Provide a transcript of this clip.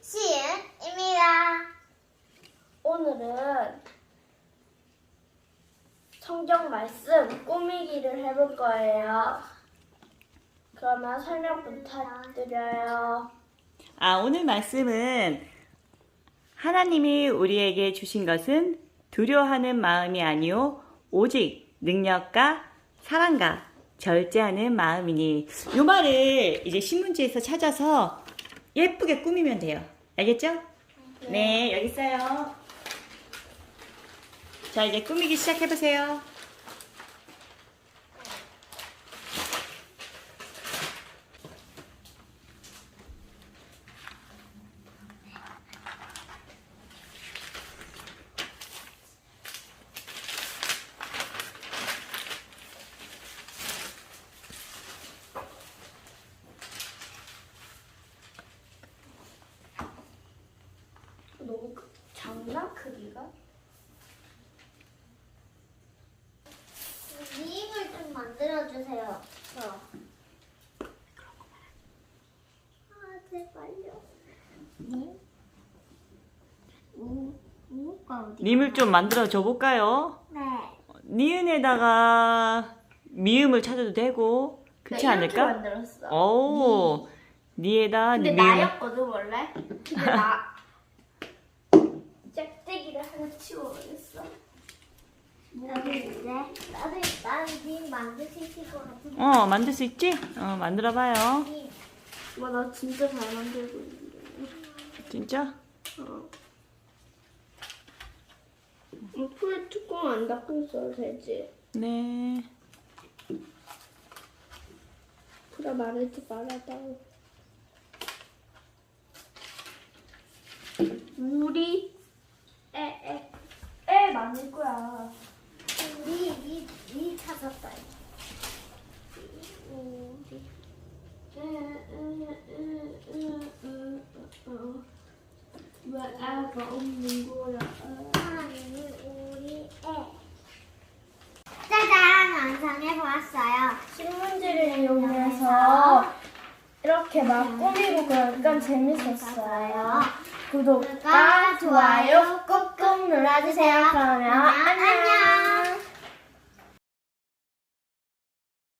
시은입니다. 오늘은 성경 말씀 꾸미기를 해볼 거예요. 그러면 설명 부탁드려요. 아, 오늘 말씀은 하나님이 우리에게 주신 것은 두려워하는 마음이 아니요 오직 능력과 사랑과 절제하는 마음이니 요 말을 이제 신문지에서 찾아서 예쁘게 꾸미면 돼요. 알겠죠? 네, 여기 있어요. 자, 이제 꾸미기 시작해 보세요. 크- 작나 크기가? 미임을 좀 만들어주세요. 저. 아, 제발요. 님? 우, 우가 어디? 님을 좀 만들어 줘 볼까요? 네. 니은에다가 미음을 찾아도 되고 그렇지 나 이렇게 않을까? 만들었어. 오, 니에다 근데 미음. 나였거든 원래. 근데 나 치워버렸어. 나도 이제 나도 나는 님 만들 수 있을 것 같은데. 어, 만들 수 있지? 어, 만들어 봐요. 님. 와나 진짜 잘 만들고 있는데. 진짜? 어. 음, 풀 뚜껑 안 닫고 있어도 되지. 네. 풀어 말하지 말아다오. 우리 에에 에 만들 거야. 우리 니, 니 찾았다. 우리 왜 애가 없는 거야? 우리 애. 짜잔 완성해 보았어요. 신문지를 이용해서 이렇게 막 꾸미고 그러니까 재밌었어요. 구독과 좋아요 꾹꾹 눌러주세요. 그러면.